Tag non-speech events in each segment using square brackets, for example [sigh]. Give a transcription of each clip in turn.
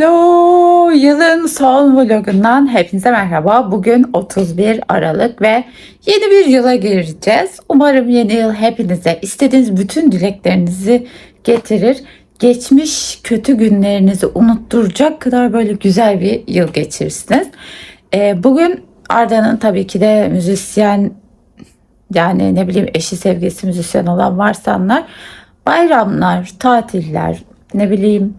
Hello! Yılın son vlogundan hepinize merhaba. Bugün 31 Aralık ve yeni bir yıla gireceğiz. Umarım yeni yıl hepinize istediğiniz bütün dileklerinizi getirir. Geçmiş kötü günlerinizi unutturacak kadar böyle güzel bir yıl geçirirsiniz. Ee, bugün Arda'nın tabii ki de müzisyen yani ne bileyim eşi sevgilisi müzisyen olan varsanlar bayramlar, tatiller, ne bileyim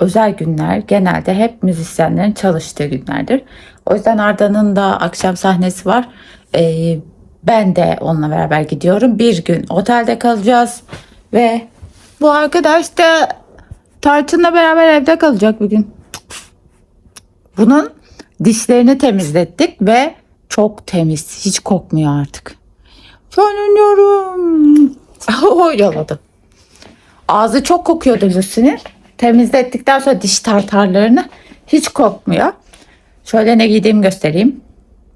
özel günler genelde hep müzisyenlerin çalıştığı günlerdir. O yüzden Arda'nın da akşam sahnesi var. Ee, ben de onunla beraber gidiyorum. Bir gün otelde kalacağız ve bu arkadaş da Tarçın'la beraber evde kalacak bir gün. Bunun dişlerini temizlettik ve çok temiz. Hiç kokmuyor artık. Fönlüyorum. [laughs] O yaladı. Ağzı çok kokuyordu Lucy'nin. Temizlettikten sonra diş tartarlarını hiç kokmuyor. Şöyle ne giydiğimi göstereyim.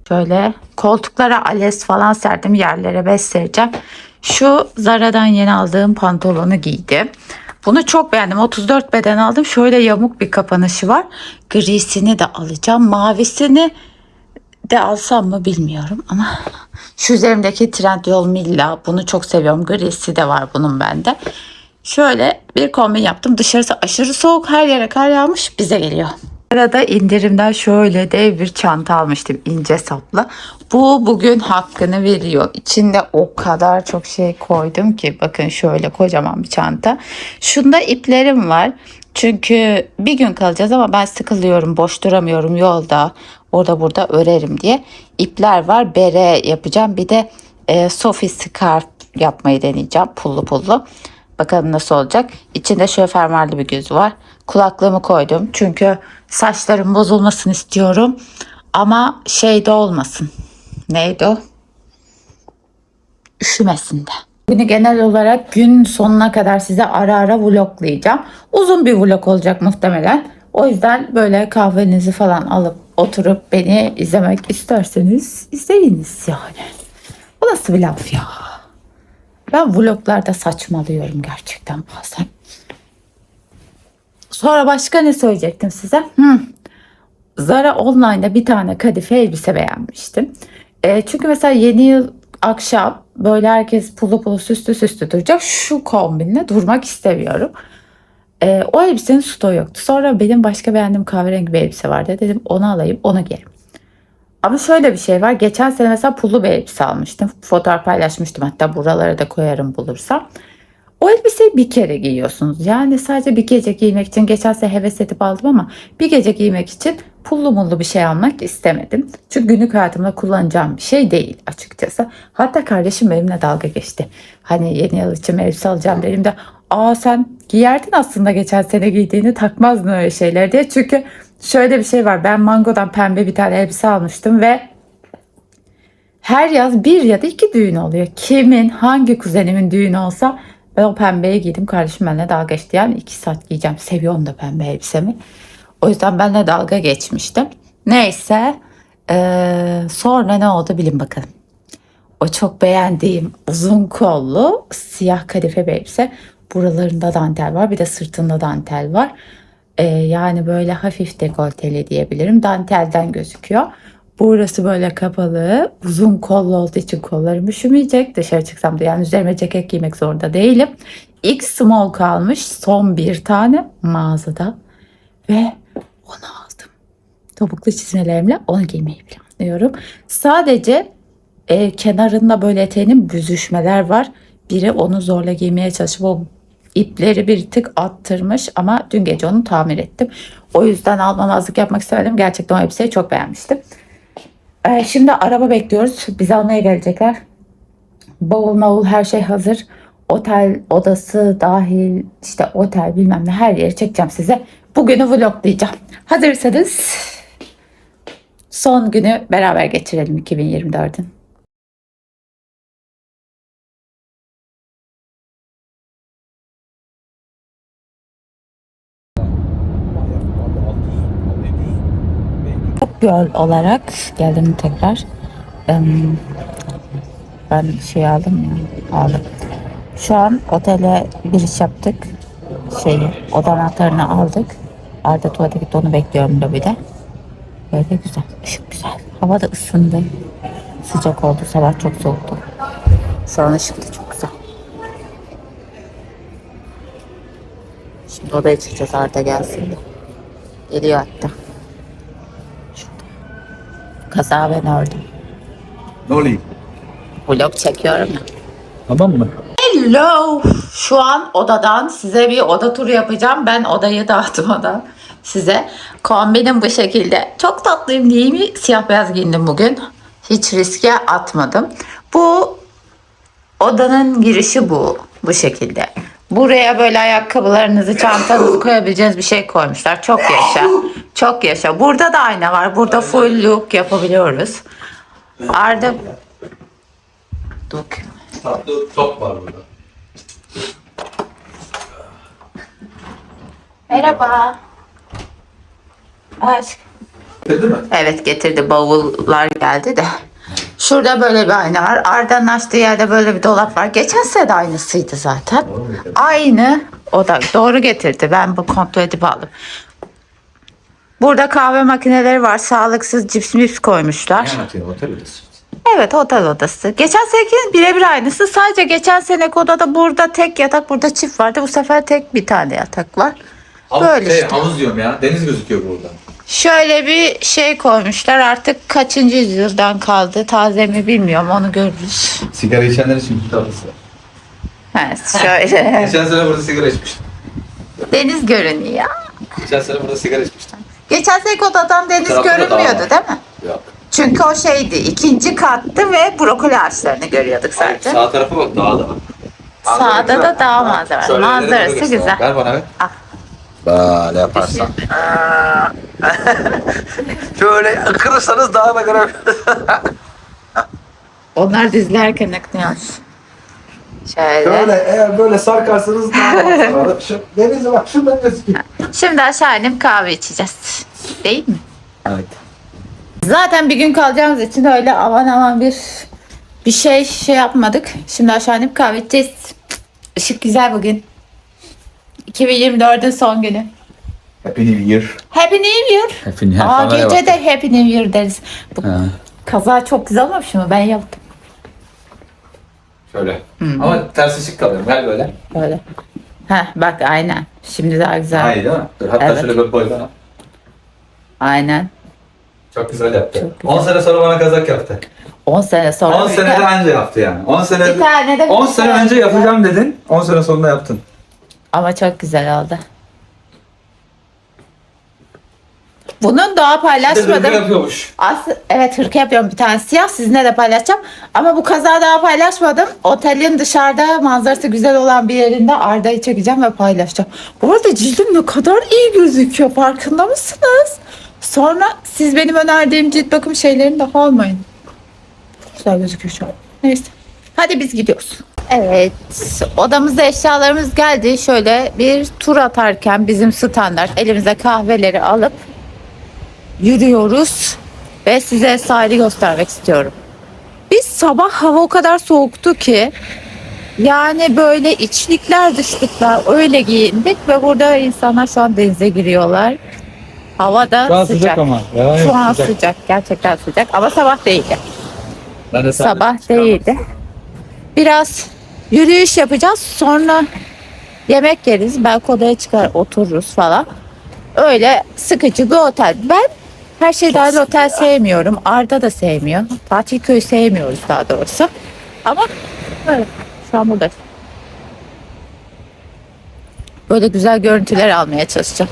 Şöyle koltuklara ales falan serdim. Yerlere bez sereceğim. Şu Zara'dan yeni aldığım pantolonu giydim. Bunu çok beğendim. 34 beden aldım. Şöyle yamuk bir kapanışı var. Grisini de alacağım. Mavisini de alsam mı bilmiyorum ama şu üzerimdeki Trendyol Milla bunu çok seviyorum. Grisi de var bunun bende. Şöyle bir kombin yaptım. Dışarısı aşırı soğuk. Her yere kar yağmış. Bize geliyor. Arada indirimden şöyle dev bir çanta almıştım ince saplı. Bu bugün hakkını veriyor. İçinde o kadar çok şey koydum ki bakın şöyle kocaman bir çanta. Şunda iplerim var. Çünkü bir gün kalacağız ama ben sıkılıyorum, boş duramıyorum yolda. Orada burada örerim diye. İpler var. Bere yapacağım. Bir de e, Sophie scarf yapmayı deneyeceğim. Pullu pullu. Bakalım nasıl olacak. İçinde şöyle fermuarlı bir göz var. Kulaklığımı koydum. Çünkü saçlarım bozulmasını istiyorum. Ama şey de olmasın. Neydi o? Üşümesin de. Günü genel olarak gün sonuna kadar size ara ara vloglayacağım. Uzun bir vlog olacak muhtemelen. O yüzden böyle kahvenizi falan alıp oturup beni izlemek isterseniz izleyiniz yani. Bu nasıl bir laf ya? Ben vloglarda saçmalıyorum gerçekten bazen. Sonra başka ne söyleyecektim size? Hmm. Zara Online'da bir tane kadife elbise beğenmiştim. E, çünkü mesela yeni yıl akşam böyle herkes pulu pulu süslü süslü duracak. Şu kombinle durmak istemiyorum. E, o elbisenin stoğu yoktu. Sonra benim başka beğendiğim kahverengi bir elbise vardı. Dedim onu alayım onu giyerim. Ama şöyle bir şey var. Geçen sene mesela pullu bir elbise almıştım. Fotoğraf paylaşmıştım. Hatta buralara da koyarım bulursam. O elbiseyi bir kere giyiyorsunuz. Yani sadece bir gece giymek için geçen sene heves edip aldım ama bir gece giymek için pullu mullu bir şey almak istemedim. Çünkü günlük hayatımda kullanacağım bir şey değil açıkçası. Hatta kardeşim benimle dalga geçti. Hani yeni yıl için elbise alacağım dediğimde aa sen giyerdin aslında geçen sene giydiğini takmazdın öyle şeyler diye. Çünkü şöyle bir şey var. Ben Mango'dan pembe bir tane elbise almıştım ve her yaz bir ya da iki düğün oluyor. Kimin, hangi kuzenimin düğünü olsa ben o pembeyi giydim. Kardeşim benimle dalga geçti. Yani iki saat giyeceğim. Seviyorum da pembe elbisemi. O yüzden benimle dalga geçmiştim. Neyse. Ee, sonra ne oldu bilin bakalım. O çok beğendiğim uzun kollu siyah kadife bir elbise. Buralarında dantel var. Bir de sırtında dantel var. Ee, yani böyle hafif dekolteli diyebilirim. Dantelden gözüküyor. Burası böyle kapalı, uzun kollu olduğu için kollarım üşümeyecek. Dışarı çıksam da yani üzerime ceket giymek zorunda değilim. X small kalmış son bir tane mağazada ve onu aldım. Topuklu çizmelerimle onu giymeyi planlıyorum. Sadece e, kenarında böyle eteğinin büzüşmeler var. Biri onu zorla giymeye çalışıp o ipleri bir tık attırmış ama dün gece onu tamir ettim. O yüzden almamazlık yapmak istemedim. Gerçekten o elbiseyi çok beğenmiştim. Ee, şimdi araba bekliyoruz. Bizi almaya gelecekler. Bavul mavul her şey hazır. Otel odası dahil işte otel bilmem ne her yeri çekeceğim size. Bugünü vloglayacağım. Hazırsanız son günü beraber geçirelim 2024'ün. Yol olarak geldim tekrar. Ben şey aldım ya aldım. Şu an otele giriş yaptık. Şeyi oda anahtarını aldık. Arda tuvalete gitti onu bekliyorum lobide. Böyle güzel. Işık güzel. Hava da ısındı. Sıcak oldu. Sabah çok soğuktu. Şu an ışık da çok güzel. Şimdi odaya çıkacağız Arda gelsin de. Geliyor hatta. Kaza ben ördüm. Ne olayım? Vlog çekiyorum ya. Tamam mı? Hello. Şu an odadan size bir oda turu yapacağım. Ben odayı [laughs] dağıtmadan size. Kombinim bu şekilde. Çok tatlıyım değil mi? Siyah beyaz giyindim bugün. Hiç riske atmadım. Bu odanın girişi bu. Bu şekilde. Buraya böyle ayakkabılarınızı, çantanızı koyabileceğiniz bir şey koymuşlar. Çok yaşa. Çok yaşa. Burada da ayna var. Burada full look yapabiliyoruz. Arda Dur. Tatlı top var burada. Merhaba. Aşk. Dedi mi? Evet getirdi bavullar geldi de. Şurada böyle bir ayna var. Arda'nın açtığı yerde böyle bir dolap var. Geçen sene de aynısıydı zaten. Aynı. O da doğru getirdi. Ben bu kontrol edip aldım. Burada kahve makineleri var. Sağlıksız cips mips koymuşlar. Anlatıyor otel odası. Evet otel odası. Geçen senekinin birebir aynısı. Sadece geçen seneki odada burada tek yatak burada çift vardı. Bu sefer tek bir tane yatak var. Böyle şey, işte. Havuz diyorum ya. Deniz gözüküyor burada. Şöyle bir şey koymuşlar. Artık kaçıncı yüzyıldan kaldı. Taze mi bilmiyorum. Onu görürüz. Sigara içenler için bir tatlısı. Evet şöyle. [laughs] Geçen sene burada sigara içmiştim. deniz görünüyor. Geçen sene burada sigara içmiştim. Geçen seneki odadan deniz Tarafta da görünmüyordu dağ değil mi? Yok. Çünkü o şeydi. ikinci kattı ve brokoli ağaçlarını görüyorduk Hayır, zaten. sağ tarafa bak daha da var. Sağda da dağ manzarası. Şöyle Manzarası göster. güzel. Ver bana ver. Al. Böyle yaparsan. [laughs] Şöyle kırırsanız daha da görebilirsiniz. [laughs] Onlar dizlerken aknıyoruz. Şöyle. Şöyle eğer böyle sarkarsanız daha fazla. Şu denize bak şuradan gözüküyor. Şimdi aşağı inip kahve içeceğiz. Değil mi? Evet. Zaten bir gün kalacağımız için öyle aman aman bir bir şey şey yapmadık. Şimdi aşağı inip kahve içeceğiz. Işık güzel bugün. 2024'ün son günü. Happy New Year. Happy New Year. Happy New Year. Aa, Kameraya gece de Happy New Year deriz. Bu Ha, kaza çok güzel olmamış mı? Ben yaptım. Şöyle. Ama ters ışık kalıyor. Gel böyle. Böyle. Heh bak aynen. Şimdi daha güzel. Hayır değil mi? Dur, hatta Evet. şöyle böyle koy bana. Aynen. Çok güzel yaptı. Çok güzel. 10 sene sonra bana kazak yaptı. 10 sene sonra. 10 bir senede tane- önce yaptı yani. 10 sene Bir tane de 10 sene önce yapacağım dedin. 10 sene sonunda yaptın. Ama çok güzel oldu. Bunun daha paylaşmadım. yapıyormuş. Aslı, evet hırka yapıyorum bir tane siyah sizinle de paylaşacağım. Ama bu kaza daha paylaşmadım. Otelin dışarıda manzarası güzel olan bir yerinde Arda'yı çekeceğim ve paylaşacağım. Bu arada cildim ne kadar iyi gözüküyor farkında mısınız? Sonra siz benim önerdiğim cilt bakım şeylerini de almayın. Güzel gözüküyor şu an. Neyse. Hadi biz gidiyoruz. Evet. Odamızda eşyalarımız geldi. Şöyle bir tur atarken bizim standart elimize kahveleri alıp yürüyoruz ve size sahili göstermek istiyorum. Biz sabah hava o kadar soğuktu ki yani böyle içlikler dışlıklar öyle giyindik ve burada insanlar şu an denize giriyorlar. Hava da sıcak. ama. Yalan Şu an sıcak. Gerçekten sıcak ama sabah değildi. Ben de Sabah değildi. Biraz yürüyüş yapacağız. Sonra yemek yeriz. Belki odaya çıkar otururuz falan. Öyle sıkıcı bir otel. Ben her şey dahil otel sevmiyorum. Arda da sevmiyor. Tatil köyü sevmiyoruz daha doğrusu. Ama böyle şu an buradayız. Böyle güzel görüntüler almaya çalışacağım.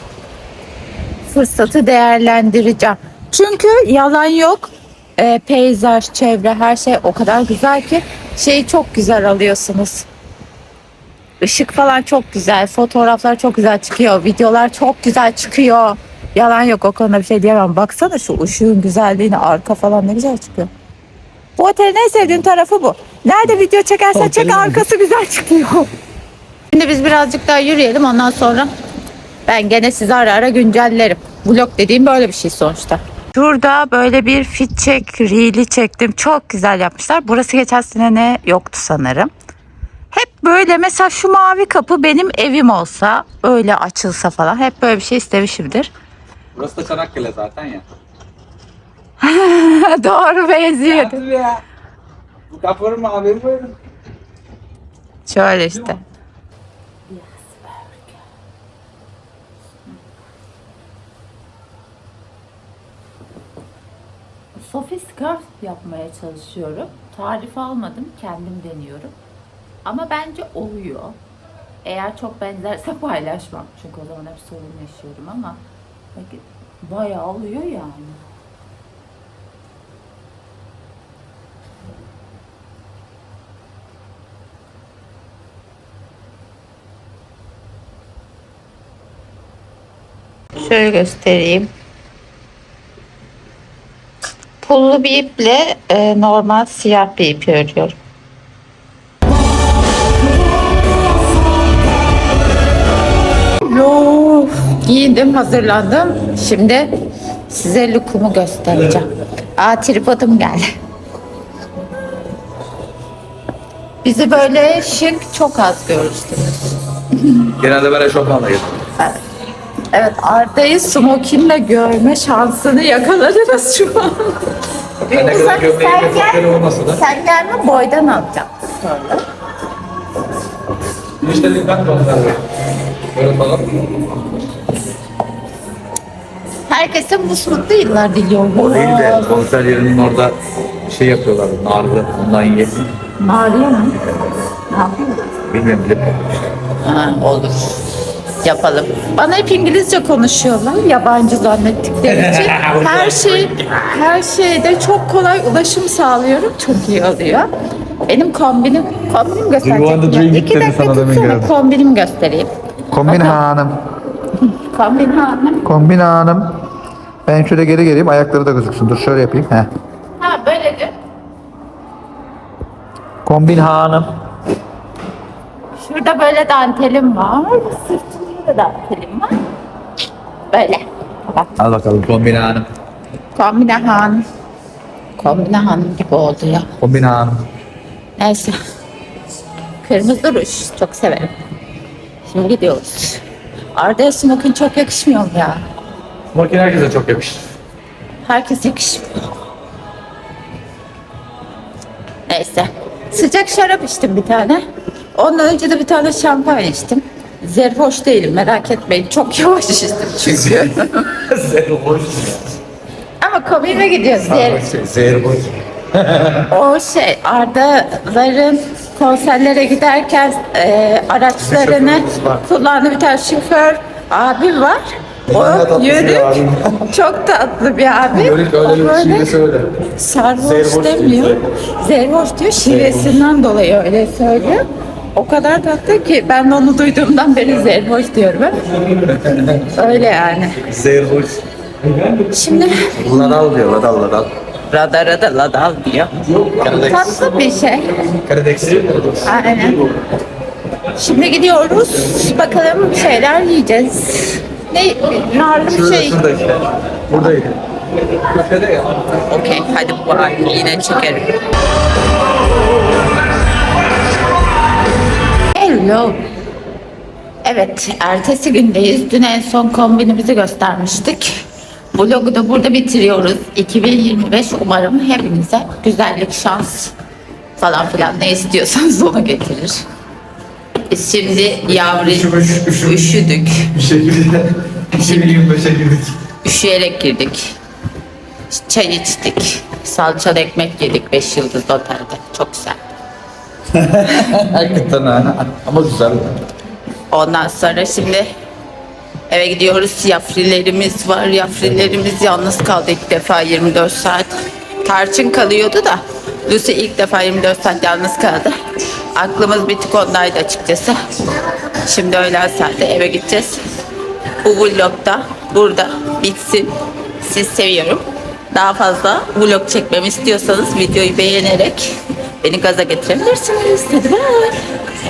Fırsatı değerlendireceğim. Çünkü yalan yok. Ee, peyzaj, çevre her şey o kadar güzel ki şeyi çok güzel alıyorsunuz. Işık falan çok güzel, fotoğraflar çok güzel çıkıyor, videolar çok güzel çıkıyor. Yalan yok o konuda bir şey diyemem. Baksana şu ışığın güzelliğine arka falan ne güzel çıkıyor. Bu otelin en sevdiğim tarafı bu. Nerede video çekersen çek arkası güzel çıkıyor. Şimdi biz birazcık daha yürüyelim ondan sonra ben gene sizi ara ara güncellerim. Vlog dediğim böyle bir şey sonuçta. Şurada böyle bir fit check reel'i çektim. Çok güzel yapmışlar. Burası geçen sene ne yoktu sanırım. Hep böyle mesela şu mavi kapı benim evim olsa öyle açılsa falan hep böyle bir şey istemişimdir. Burası da Çanakkale zaten ya. [laughs] Doğru benziyor. Hadi ya. Bu kapıların mavi böyle. Şöyle işte. Sofi scarf yapmaya çalışıyorum. Tarif almadım, kendim deniyorum. Ama bence oluyor. Eğer çok benzerse [laughs] paylaşmam. Çünkü o zaman hep sorun yaşıyorum ama bayağı oluyor yani. Şöyle göstereyim. Pullu bir iple e, normal siyah bir ip örüyorum. Yo, giyindim, hazırlandım. Şimdi size lookumu göstereceğim. Aa tripodum geldi. Bizi böyle şık çok az görürsünüz. Genelde ben eşofmanla getirdim. Evet Arda'yı smokinle görme şansını yakaladınız şu an. Ben ne Sen- kadar gömleğim ve gel- fakiri olmasa da. Sen gelme boydan alacaktın sonra. İşte dikkat onlar. Böyle falan. Herkese musmutlu yıllar diliyorum. O değil de konser yerinin orada şey yapıyorlar. Narlı. Ondan ye. Mağaraya mı? Ne? Bilmiyorum bilip. Ha, olur. Yapalım. Bana hep İngilizce konuşuyorlar. Yabancı zannettikleri [laughs] için. Her şey, her şeyde çok kolay ulaşım sağlıyorum. Çok iyi oluyor. Benim kombinim, kombinim want drink İki dedi dakika sana demin tutsana, geldi. kombinim göstereyim. Kombin Bakın. hanım. Kombin hanım. Kombin hanım. Ben şöyle geri geleyim ayakları da gözüksün. Dur şöyle yapayım. Heh. Ha böyledir. Kombin hanım. Şurada böyle dantelim var. Sırtımda da dantelim var. Böyle. Bak Al bakalım kombine hanım. kombine hanım. Kombine hanım gibi oldu ya. Kombine hanım. Neyse. Kırmızı ruj. Çok severim. Şimdi gidiyoruz. Arda'ya smokin çok yakışmıyor mu ya? Makine herkese çok yakışır. Herkes yakışmıyor. Neyse. Sıcak şarap içtim bir tane. Ondan önce de bir tane şampanya içtim. Zerhoş değilim merak etmeyin. Çok yavaş içtim çünkü. Zerboş. [laughs] Ama komiğime gidiyor Zer. Zerboş. O şey Arda'ların konserlere giderken e, araçlarını kullandığı bir tane şoför abi var. O yörük çok tatlı bir abi. Yörük öyle bir söyle. Sarhoş Zerhoş demiyor. diyor, Zerhoş diyor. Şivesinden dolayı öyle söylüyor. O kadar tatlı ki ben de onu duyduğumdan beri Zerhoş diyorum. Öyle yani. Zerboş. Şimdi Ladal diyor ladal ladal. radara da ladal diyor. Tatlı bir şey. Karadex. Aynen. Şimdi gidiyoruz. Bakalım bir şeyler yiyeceğiz. Ne? Narlı bir şey. Şurada işte. Buradaydı. Köşede ya. Okey hadi bye. Yine çekerim. Hello. Evet, ertesi gündeyiz. Dün en son kombinimizi göstermiştik. Vlogu da burada bitiriyoruz. 2025 umarım hepinize güzellik, şans falan filan ne istiyorsanız [laughs] onu getirir. Biz şimdi yavru Üşümüş, üşümüş. üşüdük. Bir şekilde 2025'e girdik. Üşüyerek girdik. Çay içtik. Salçalı ekmek yedik 5 yıldız otelde. Çok güzel. [laughs] Hakikaten ha. Ama güzel. Ondan sonra şimdi eve gidiyoruz. Yafrilerimiz var. Yafrilerimiz yalnız kaldı ilk defa 24 saat. Tarçın kalıyordu da Lucy ilk defa 24 saat yalnız kaldı. Aklımız bir tık ondaydı açıkçası. Şimdi öğlen saatte eve gideceğiz. Bu vlog da burada bitsin. Siz seviyorum. Daha fazla vlog çekmemi istiyorsanız videoyu beğenerek beni gaza getirebilirsiniz. Hadi bye.